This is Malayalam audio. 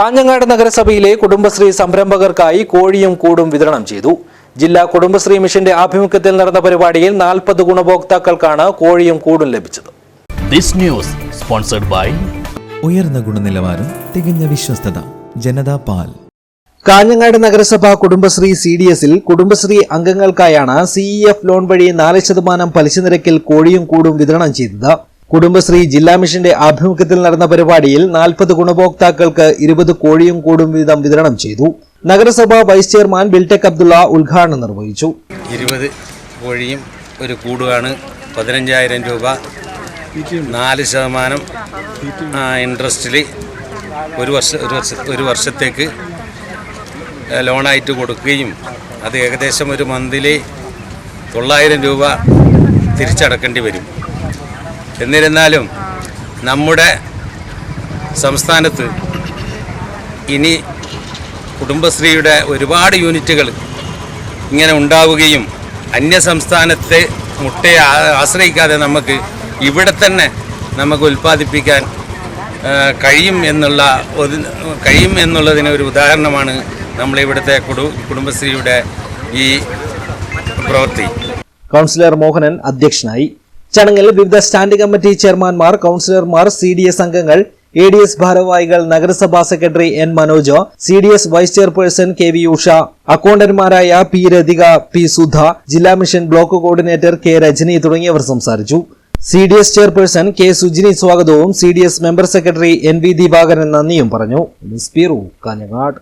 കാഞ്ഞങ്ങാട് നഗരസഭയിലെ കുടുംബശ്രീ സംരംഭകർക്കായി കോഴിയും കൂടും വിതരണം ചെയ്തു. ജില്ലാ കുടുംബശ്രീ മിഷന്റെ ആഭിമുഖ്യത്തിൽ നടന്ന പരിപാടിയിൽ നാൽപ്പത് ഗുണഭോക്താക്കൾക്കാണ് കോഴിയും കൂടും ലഭിച്ചത്. This news sponsored by ഉയർന്ന ഗുണനിലവാരം തികഞ്ഞ വിശ്വസ്തത ജനതാ പാൽ. കാഞ്ഞങ്ങാട് നഗരസഭ കുടുംബശ്രീ സി ഡി എസിൽ കുടുംബശ്രീ അംഗങ്ങൾക്കായാണ് സിഇഎഫ് ലോൺ വഴി നാല് ശതമാനം പലിശ നിരക്കിൽ കോഴിയും കൂടും വിതരണം ചെയ്തത്. കുടുംബശ്രീ ജില്ലാ മിഷന്റെ ആഭിമുഖ്യത്തിൽ നടന്ന പരിപാടിയിൽ നാൽപ്പത് ഗുണഭോക്താക്കൾക്ക് ഇരുപത് കോഴിയും കൂടും വീതം വിതരണം ചെയ്തു. നഗരസഭ വൈസ് ചെയർമാൻ ബിൽടെക് അബ്ദുള്ള ഉദ്ഘാടനം നിർവഹിച്ചു. ഇരുപത് കോഴിയും ഒരു കൂടുമാണ് പതിനഞ്ചായിരം രൂപ. നാല് ശതമാനം ഇൻട്രസ്റ്റിൽ ഒരു വർഷ ഒരു വർഷ ഒരു വർഷത്തേക്ക് ലോണായിട്ട് കൊടുക്കുകയും അത് ഏകദേശം ഒരു മന്തിലി തൊള്ളായിരം രൂപ തിരിച്ചടക്കേണ്ടി വരും. എന്നിരുന്നാലും നമ്മുടെ സംസ്ഥാനത്ത് ഇനി കുടുംബശ്രീയുടെ ഒരുപാട് യൂണിറ്റുകൾ ഇങ്ങനെ ഉണ്ടാവുകയും അന്യ സംസ്ഥാനത്തെ മുട്ടയെ ആശ്രയിക്കാതെ നമുക്ക് ഇവിടെ തന്നെ നമുക്ക് ഉൽപ്പാദിപ്പിക്കാൻ കഴിയും എന്നുള്ള കഴിയും എന്നുള്ളതിന് ഒരു ഉദാഹരണമാണ് നമ്മളിവിടുത്തെ കുടു കുടുംബശ്രീയുടെ ഈ പ്രവൃത്തി. കൗൺസിലർ മോഹനൻ അധ്യക്ഷനായി ചടങ്ങിൽ വിവിധ സ്റ്റാൻഡിംഗ് കമ്മിറ്റി ചെയർമാൻമാർ കൌൺസിലർമാർ സി ഡി എസ് അംഗങ്ങൾ എ ഡി എസ് ഭാരവാഹികൾ നഗരസഭാ secretary N Manoj C D S vice chairperson K V Usha അക്കൗണ്ടന്റുമാരായ P Rathika P Sudha ജില്ലാ mission block coordinator K Rajani തുടങ്ങിയവർ സംസാരിച്ചു. C D S chairperson K Sujini സ്വാഗതവും C D S member secretary N V Divakaran നന്ദിയും പറഞ്ഞു. ബ്യൂറോ കാഞ്ഞങ്ങാട്.